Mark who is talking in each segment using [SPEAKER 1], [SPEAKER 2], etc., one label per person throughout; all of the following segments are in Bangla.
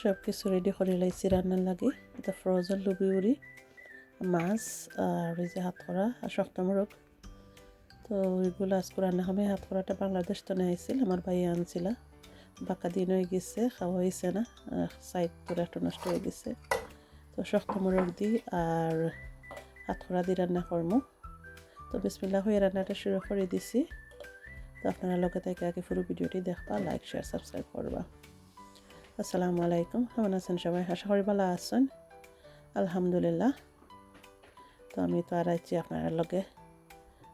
[SPEAKER 1] সব কিছু রেডি করে লাইছি, রান্নার লাগে। এটা ফ্রোজেন লুবি উড়ি, মাছ আর ওই যে হাত করা আর শক্ত মোরগ। তো ওইগুলো আজকে রান্না হবে। হাত করাটা বাংলাদেশ তো নিয়েছিল আমার ভাই আনছিল। বাঁকা দিন হয়ে গেছে, খাওয়া হয়েছে না সাইড পুরো একটু নষ্ট হয়ে গেছে। তো শক্ত মোরগ দিই আর হাত করা দিয়ে রান্না করব তো বিসমিল্লা হয়ে রান্নাটা শুরু করে দিছি। তো আপনারা লগে থেকে আগে পুরো ভিডিওটি দেখবা লাইক শেয়ার সাবস্ক্রাইব করবা। আসসালামু আলাইকুম। কেমন আছেন সবাই? আশা করি ভালো আছেন। আলহামদুলিল্লাহ। তো আমি তো আর আছি আপনার লগে।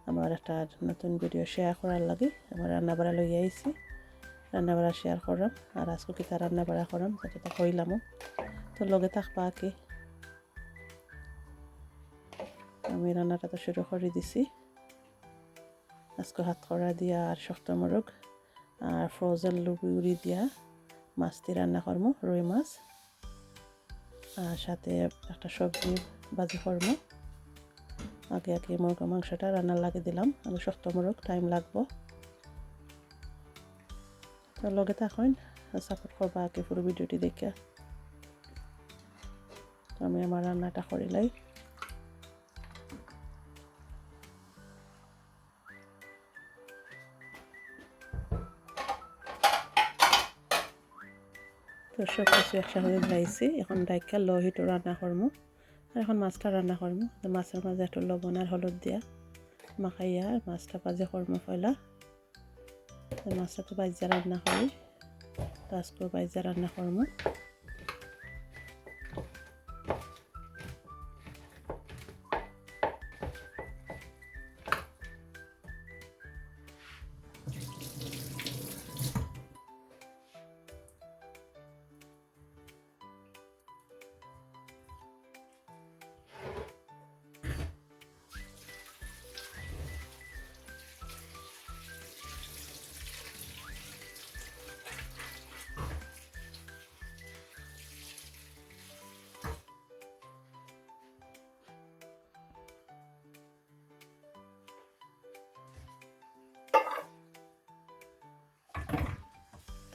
[SPEAKER 1] আমার একটা নতুন ভিডিও শেয়ার করার লাগে। আমার রান্নাবাড়া লই আইছি। রান্নাবাড়া শেয়ার করলাম। আর আজকে কিতা রান্নাবাড়া করলাম, সেটা কইলামও। তো লগে থাকবা কি। আমি রান্নাটা তো শুরু করে দিছি। আজকে হাত করা দিয়া আর শক্ত মোরগ। আর ফ্রোজেন লুবি উড়ি দিয়া। মাছ দিয়ে রান্না করব, রুই মাছ। আর সাথে একটা সবজি বাজি করব। আগে আগে মুরগা মাংসটা রান্নার লাগে দিলাম। আমি শক্ত মোরগ টাইম লাগবো। তো লগে থাকুন সাপোর্ট করবা আগে পুরো ভিডিওটি দেখে। আমি আমার রান্নাটা করিলাই তো সব কিছু একসাথে ধরাইছি এখন ডাইকা লো হিটো রান্না করব আর এখন মাছটা রান্না করব তো মাছের মাঝে একটু লবণ আর হলুদ দিয়া মাখাইয়া আর মাছটা পাজে করব ফয়লা মাছটা তো বাইজা রান্না করি। তো আজকে বাইজা রান্না করব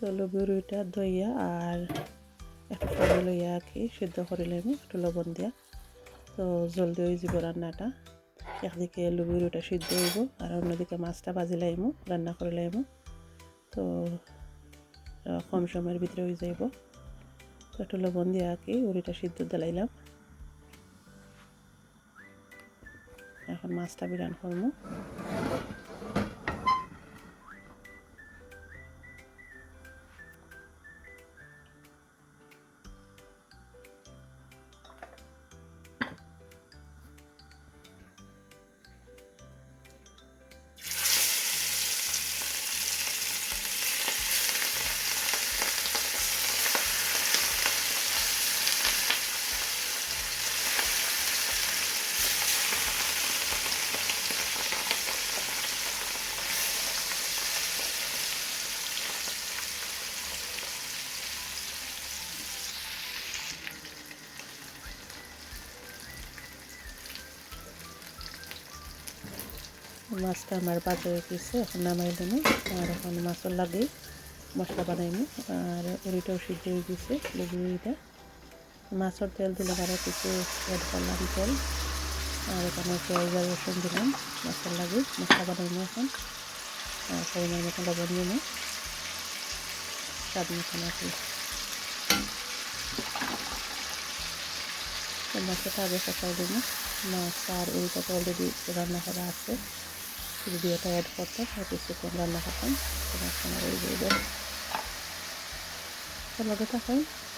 [SPEAKER 1] তো লবুরুইটা দইয়া আর একটু ফল লইয়া আঁকি, সিদ্ধ করে লইম, একটু লবণ দিয়া। তো জলদি হয়ে যাব রান্নাটা। একদিকে লবুরুইটা সিদ্ধ হইব, আর অন্যদিকে মাছটা ভাজি লাইমু, রান্না করে লাইমু। তো কম সময়ের ভিতরে হয়ে যাইব। তো একটু লবণ দিয়ে আঁকি, উড়িটা সিদ্ধ দিলাইলাম এখন মাছটা বিরান করব মাছটা আমার বাজে হয়ে গেছে, এখন নামাই দেবো। আর এখন মাছও লাগে মশলা বানাইমু আর উড়িটাও সিদ্ধ হয়ে গেছে লেবুড়িটা মাছের তেল দিলে আরও কিছু অ্যাড করলাম তেল। আর এখানে পেঁয়াজ আর রসুন দিলাম, মশলা লাগে মশলা বানাইমু এখন। আর পরিমাণ মতো লবণ দিবো স্বাদ মতন আছে মাছটা আগে কষাই দেবো। মাছ আর উড়িটা তো অলরেডি রান্না করা আছে। ভিডিওটা অ্যাড করতাম হয়তো কিছুক্ষণ রান্না করতাম। তোমার সময় যাইবে লগে থাকুন তো মাছটা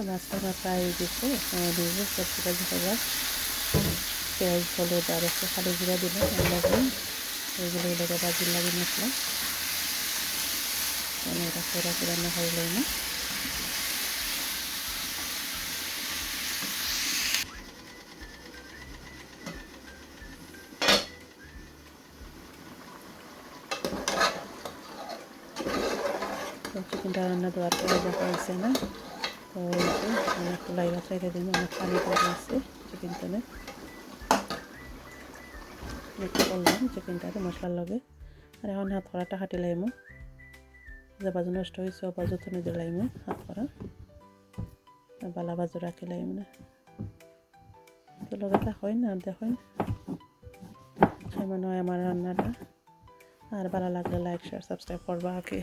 [SPEAKER 1] হয়ে গেছে নিজে সবজি কাজি খাবার পেঁয়াজ আর একটু খালি জিরা দিলাম লবণ এইগুলো এলাকা বাজি লাগিয়ে নিয়েছিলাম। আমি এটা সেরা করে রান্না হইল না। চিকেনটা রান্না দেওয়ার পরে দেখা হয়েছে না। তো আমি একটু লাইবা চাইতে দিন অনেক পানি পড়ে আছে চিকেনটানে একটু করলাম চিকেনটাতে মশলার লগে আর এখন হাত করাটা হাঁটি লাইমো যে বাজু নষ্ট হয়েছে ও বাজু তুমি দিলাইমো হাত করা বালা বাজু রাখি লাইম না তো লগে হয় না দেখুন সেমন হয় আমার রান্নাটা আর ভালো লাগলে লাইক শেয়ার সাবস্ক্রাইব করবা আর কি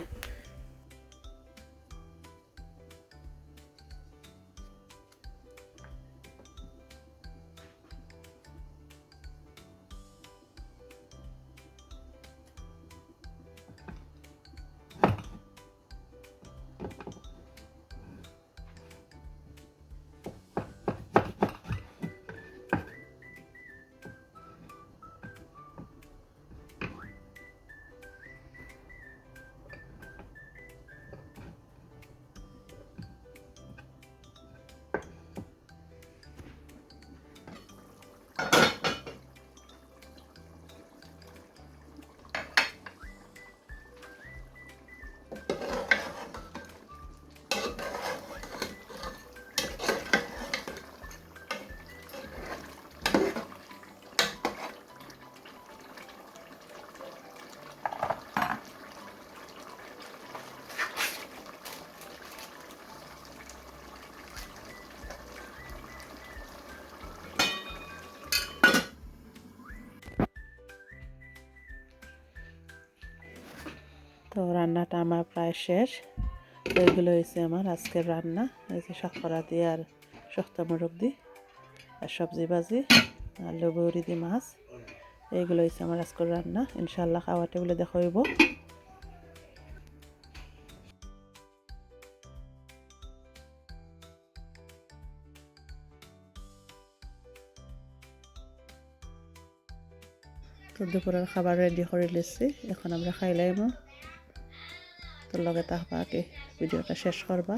[SPEAKER 1] তো রান্নাটা আমার প্রায় শেষ। তো এগুলো হয়েছে আমার আজকের রান্না। যে শাকরা দিয়ে আর শক্ত মোরগ দিয়ে আর সবজি বাজি আর লবৌরি দিয়ে মাছ। এইগুলো হয়েছে আমার আজকের রান্না। ইনশাল্লাহ খাওয়া টেবিলে দেখা হইব। তো দুপুরের খাবার রেডি করে লিখছি এখন আমরা খাইলাইমো তোর লগে তাহবা আগে ভিডিওটা শেষ করবা।